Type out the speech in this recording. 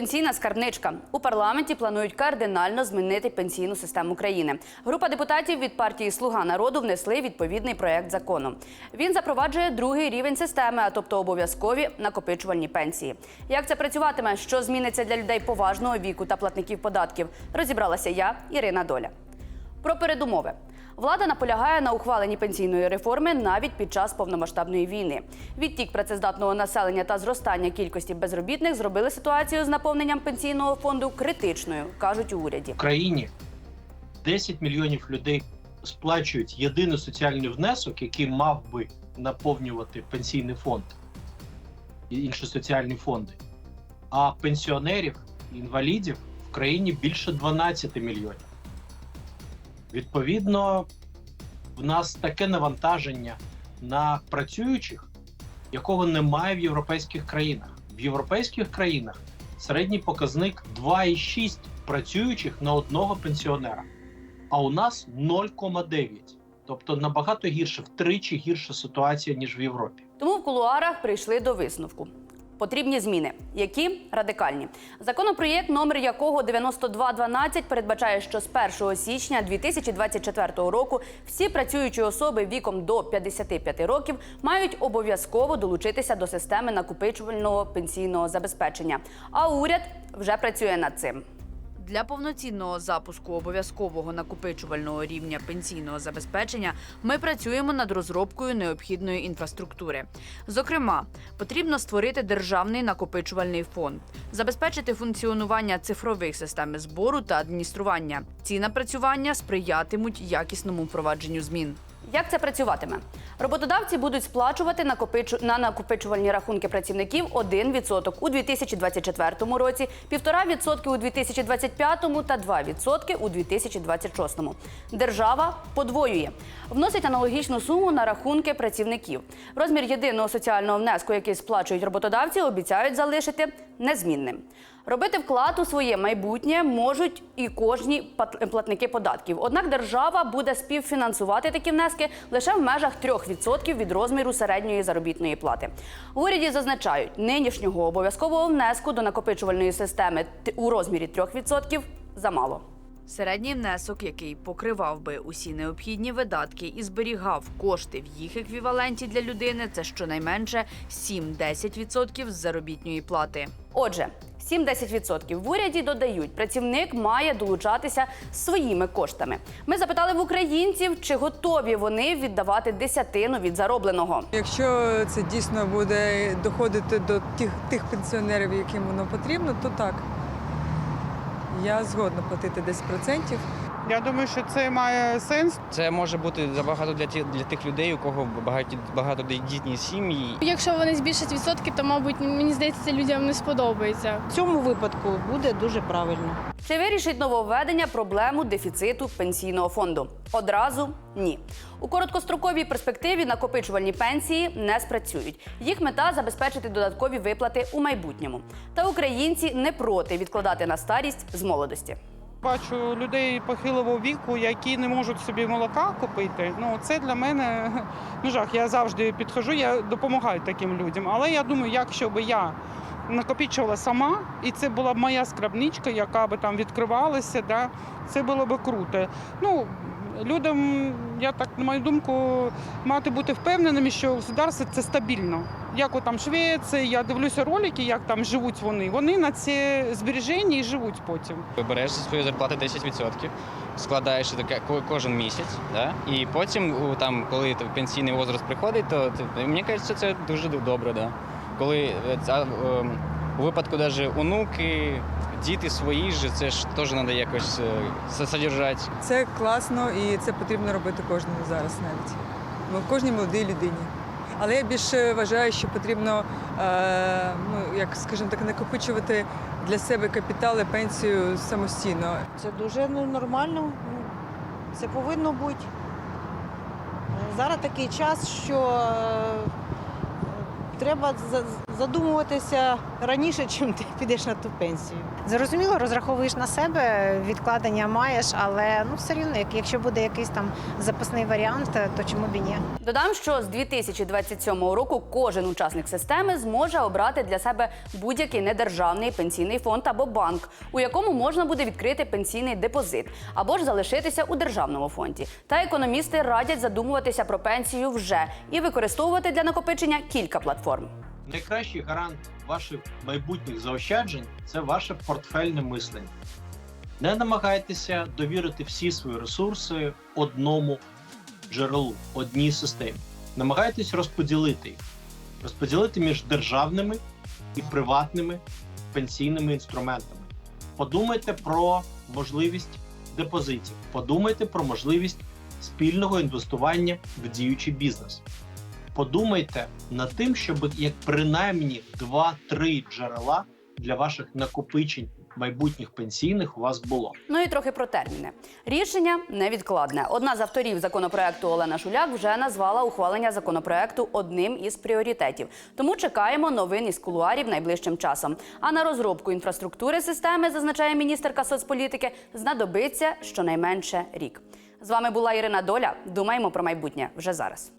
Пенсійна скарбничка у парламенті планують кардинально змінити пенсійну систему країни. Група депутатів від партії Слуга народу внесли відповідний проект закону. Він запроваджує другий рівень системи, а тобто обов'язкові накопичувальні пенсії. Як це працюватиме, що зміниться для людей поважного віку та платників податків, розібралася я, Ірина Доля. Про передумови. Влада наполягає на ухваленні пенсійної реформи навіть під час повномасштабної війни. Відтік працездатного населення та зростання кількості безробітних зробили ситуацію з наповненням пенсійного фонду критичною, кажуть у уряді. В країні 10 мільйонів людей сплачують єдиний соціальний внесок, який мав би наповнювати пенсійний фонд і інші соціальні фонди. А пенсіонерів, інвалідів в країні більше 12 мільйонів. Відповідно, в нас таке навантаження на працюючих, якого немає в європейських країнах. В європейських країнах середній показник 2,6 працюючих на одного пенсіонера. А у нас 0,9. Тобто набагато гірше, втричі гірша ситуація, ніж в Європі. Тому в кулуарах прийшли до висновку. Потрібні зміни, які радикальні. Законопроєкт, номер якого 9212, передбачає, що з 1 січня 2024 року всі працюючі особи віком до 55 років мають обов'язково долучитися до системи накопичувального пенсійного забезпечення. А уряд вже працює над цим. Для повноцінного запуску обов'язкового накопичувального рівня пенсійного забезпечення ми працюємо над розробкою необхідної інфраструктури. Зокрема, потрібно створити державний накопичувальний фонд, забезпечити функціонування цифрових систем збору та адміністрування. Ці напрацювання сприятимуть якісному впровадженню змін. Як це працюватиме? Роботодавці будуть сплачувати на накопичувальні рахунки працівників 1% у 2024 році, 1,5% у 2025 та 2% у 2026. Держава подвоює. Вносить аналогічну суму на рахунки працівників. Розмір єдиного соціального внеску, який сплачують роботодавці, обіцяють залишити незмінним. Робити вклад у своє майбутнє можуть і кожні платники податків. Однак держава буде співфінансувати такі внески лише в межах 3% від розміру середньої заробітної плати. В уряді зазначають, нинішнього обов'язкового внеску до накопичувальної системи у розмірі 3% замало. Середній внесок, який покривав би усі необхідні видатки і зберігав кошти в їх еквіваленті для людини, це щонайменше 7-10% з заробітної плати. Отже, 7-10% в уряді додають, працівник має долучатися своїми коштами. Ми запитали в українців, чи готові вони віддавати десятину від заробленого. Якщо це дійсно буде доходити до тих, тих пенсіонерів, яким воно потрібно, то так. Я згодна платити 10%. Я думаю, що це має сенс. Це може бути забагато для тих, для тих людей, у кого багаті, багатодітні сім'ї. Якщо вони збільшать відсотки, то мабуть мені здається, це людям не сподобається. В цьому випадку буде дуже правильно. Чи вирішить нововведення проблему дефіциту пенсійного фонду? Одразу ні. У короткостроковій перспективі накопичувальні пенсії не спрацюють. Їх мета забезпечити додаткові виплати у майбутньому. Та українці не проти відкладати на старість з молодості. Бачу людей похилого віку, які не можуть собі молока купити. Ну це для мене ну жах. Я завжди підходжу, я допомагаю таким людям. Але я думаю, якщо би я накопичувала сама, і це була б моя скрабничка, яка би там відкривалася, да, це було б круто. Ну, людям, я так на мою думку, мати бути впевненими, що государство це стабільно. Як там Швеція, я дивлюся ролики, як там живуть вони. Вони на ці збереження і живуть потім. Береш зі своєї зарплати 10%, складаєш таке ко- кожен місяць, да? і потім, у, там, коли пенсійний возраст приходить, то мені кажеться, це дуже добре. Да? Коли е, ця, ем, у випадку навіть онуки, діти свої ж, це ж теж треба якось е, содержати. Це класно і це потрібно робити кожному зараз навіть. Ну, кожній молодій людині. Але я більше вважаю, що потрібно, е, ну, як скажімо так, накопичувати для себе капітал і пенсію самостійно. Це дуже ну, нормально. ну, Це повинно бути. Зараз такий час, що е, треба задумуватися раніше, чим ти підеш на ту пенсію. Зрозуміло, розраховуєш на себе, відкладення маєш, але ну все рівно, якщо буде якийсь там запасний варіант, то чому б і ні? Додам, що з 2027 року кожен учасник системи зможе обрати для себе будь-який недержавний пенсійний фонд або банк, у якому можна буде відкрити пенсійний депозит, або ж залишитися у державному фонді. Та економісти радять задумуватися про пенсію вже і використовувати для накопичення кілька платформ. Найкращий гарант ваших майбутніх заощаджень це ваше портфельне мислення. Не намагайтеся довірити всі свої ресурси одному джерелу, одній системі. Намагайтесь розподілити їх, розподілити між державними і приватними пенсійними інструментами. Подумайте про можливість депозитів, подумайте про можливість спільного інвестування в діючий бізнес подумайте над тим, щоб як принаймні 2-3 джерела для ваших накопичень майбутніх пенсійних у вас було. Ну і трохи про терміни. Рішення невідкладне. Одна з авторів законопроекту Олена Шуляк вже назвала ухвалення законопроекту одним із пріоритетів. Тому чекаємо новин із кулуарів найближчим часом. А на розробку інфраструктури системи, зазначає міністерка соцполітики, знадобиться щонайменше рік. З вами була Ірина Доля. Думаємо про майбутнє вже зараз.